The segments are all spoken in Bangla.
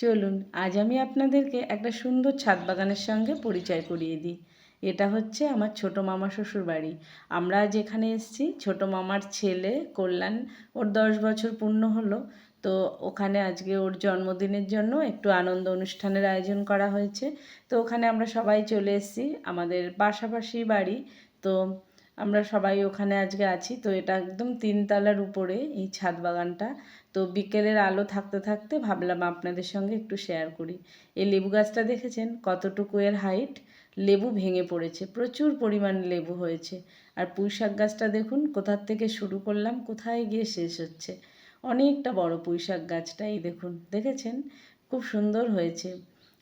চলুন, আজ আমি আপনাদেরকে একটা সুন্দর ছাদ বাগানের সঙ্গে পরিচয় করিয়ে দিই। এটা হচ্ছে আমার ছোট মামা শ্বশুর বাড়ি। আমরা এখানে এসেছি। ছোট মামার ছেলে কল্যাণ, ওর দশ বছর পূর্ণ হলো। তো ওখানে আজকে ওর জন্মদিনের জন্য একটু আনন্দ অনুষ্ঠানের আয়োজন করা হয়েছে। তো ওখানে আমরা সবাই চলে এসেছি। আমাদের পাশাপাশি বাড়ি। তো আমরা সবাই ওখানে আজকে আছি। তো এটা একদম তিনতলার উপরে এই ছাদ বাগানটা। তো বিকেলের আলো থাকতে থাকতে ভাবলাম আপনাদের সঙ্গে একটু শেয়ার করি। এই লেবু গাছটা দেখেছেন? কতটুকু এর হাইট লেবু ভেঙে পড়েছে, প্রচুর পরিমাণ লেবু হয়েছে। আর পুঁই শাক গাছটা দেখুন, কোথার থেকে শুরু করলাম, কোথায় গিয়ে শেষ হচ্ছে? অনেকটা বড় পুঁই শাক গাছটা এই দেখুন। দেখেছেন? খুব সুন্দর হয়েছে।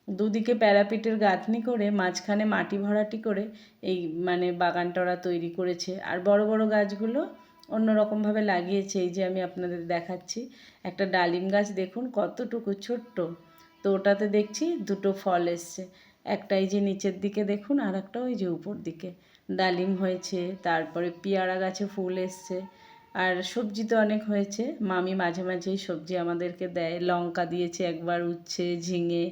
দুদিকে প্যারাপিটের গাঁথনি করে মাঝখানে মাটি ভরাটি করে এই মানে বাগানটা ওরা তৈরি করেছে। আর বড় বড় গাছগুলো অন্যরকমভাবে লাগিয়েছে। এই যে আমি আপনাদের দেখাচ্ছি, একটা ডালিম গাছ দেখুন কতটুকু ছোট্ট। তো ওটাতে দেখছি দুটো ফল এসছে। একটা এই যে নিচের দিকে দেখুন আর একটা ওই যে উপর দিকে। ডালিম হয়েছে, তারপরে পেয়ারা গাছে ফুল এসছে। আর সবজি তো অনেক হয়েছে। মামি মাঝে মাঝেই সবজি আমাদেরকে দেয়। লঙ্কা দিয়েছে একবার, উচ্ছে, ঝিঙে,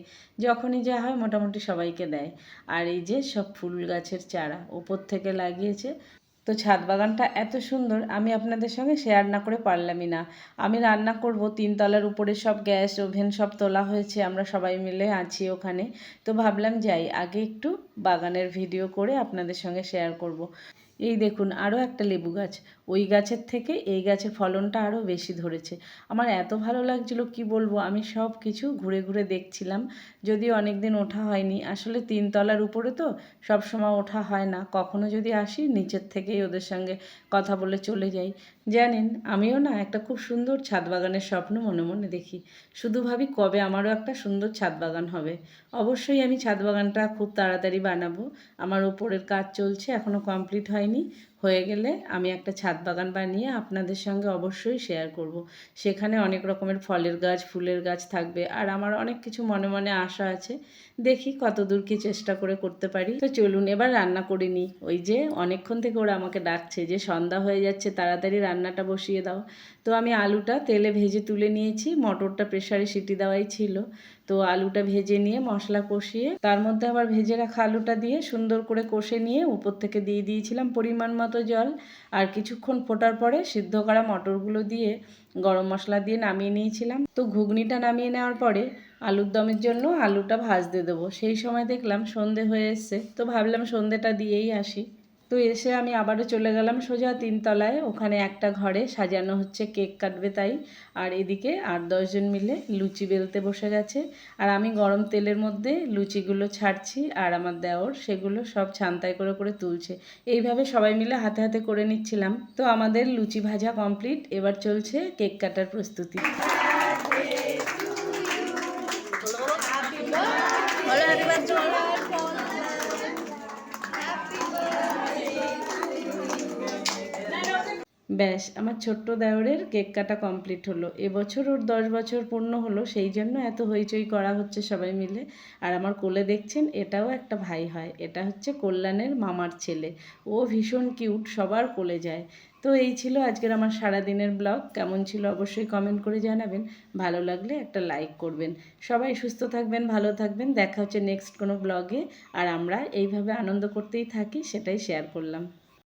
যখনই যা হয় মোটামুটি সবাইকে দেয়। আর এই যে সব ফুল গাছের চারা, ওপর থেকে লাগিয়েছে। তো ছাদ বাগানটা এত সুন্দর, আমি আপনাদের সঙ্গে শেয়ার না করে পারলামই না। আমি রান্না করব তিনতলার উপরে সব গ্যাস, ওভেন সব তোলা হয়েছে, আমরা সবাই মিলে আছি ওখানে। তো ভাবলাম যাই, আগে একটু বাগানের ভিডিও করে আপনাদের সঙ্গে শেয়ার করব। এই দেখুন আরও একটা লেবু গাছ। ওই গাছের থেকে এই গাছে ফলনটা আরও বেশি ধরেছে। আমার এত ভালো লাগছিল, কি বলব? আমি সব কিছু ঘুরে ঘুরে দেখছিলাম, যদিও অনেক দিন ওঠা হয়নি। আসলে তিন তলার উপরে তো সব সময় ওঠা হয় না। কখনো যদি আসি, নিচের থেকেই ওদের সঙ্গে কথা বলে চলে যাই। জানেন, আমিও না একটা খুব সুন্দর ছাদ বাগানের স্বপ্ন মনে মনে দেখি। শুধু ভাবি কবে আমারও একটা সুন্দর ছাদ বাগান হবে। অবশ্যই আমি ছাদ বাগানটা খুব তাড়াতাড়ি বানাবো। আমার ওপরের কাজ চলছে এখনও কমপ্লিট হয়নি। হয়ে গেলে আমি একটা ছাদ বাগান বানিয়ে আপনাদের সঙ্গে অবশ্যই শেয়ার করব। সেখানে অনেক রকমের ফলের গাছ, ফুলের গাছ থাকবে আর আমার অনেক কিছু মনে মনে আশা আছে। দেখি কত দূর কি চেষ্টা করে করতে পারি। তো চলুন এবার রান্না করে নিই ওই যে অনেকক্ষণ থেকে ওরা আমাকে ডাকছে যে সন্ধ্যা হয়ে যাচ্ছে, তাড়াতাড়ি রান্নাটা বসিয়ে দাও। তো আমি আলুটা তেলে ভেজে তুলে নিয়েছি, মটরটা প্রেশারে সিটি দেওয়াই ছিল। তো আলুটা ভেজে নিয়ে মশলা কষিয়ে, তার মধ্যে আবার ভেজে রাখা আলুটা দিয়ে সুন্দর করে কষে নিয়ে উপর থেকে দিয়ে দিয়েছিলাম পরিমাণ মতো জল। আর কিছুক্ষণ ফোটার পরে সিদ্ধ করা মটরগুলো দিয়ে গরম মশলা দিয়ে নামিয়ে নিয়েছিলাম। তো ঘুগনিটা নামিয়ে নেওয়ার পরে আলুর দমের জন্য আলুটা ভাজতে দেবো। সেই সময় দেখলাম সন্ধে হয়ে এসছে, তো ভাবলাম সন্ধেটা দিয়েই আসি। তো এসে আমি আবারও চলে গেলাম সোজা তিনতলায়। ওখানে একটা ঘরে সাজানো হচ্ছে কেক কাটবে তাই। আর এদিকে আট দশজন মিলে লুচি বেলতে বসে গেছে। আর আমি গরম তেলের মধ্যে লুচিগুলো ছাড়ছি আর আমার দেওর সেগুলো সব ছান্তায় করে করে তুলছে। এইভাবে সবাই মিলে হাতে হাতে করে নিচ্ছিলাম। তো আমাদের লুচি ভাজা কমপ্লিট। এবার চলছে কেক কাটার প্রস্তুতি। ব্যাস, আমার ছোট্ট দেওরের কেক কাটা কমপ্লিট হলো। এবছর ওর দশ বছর পূর্ণ হলো, সেই জন্য এত হইচই করা হচ্ছে সবাই মিলে। আর আমার কোলে দেখছেন, এটাও একটা ভাই হয়। এটা হচ্ছে কল্যাণের মামার ছেলে। ও ভীষণ কিউট সবার কোলে যায়। তো এই ছিল আজকের আমার সারাদিনের ব্লগ কেমন ছিল অবশ্যই কমেন্ট করে জানাবেন। ভালো লাগলে একটা লাইক করবেন। সবাই সুস্থ থাকবেন, ভালো থাকবেন। দেখা হচ্ছে নেক্সট কোনো ব্লগে আর আমরা এইভাবে আনন্দ করতেই থাকি, সেটাই শেয়ার করলাম।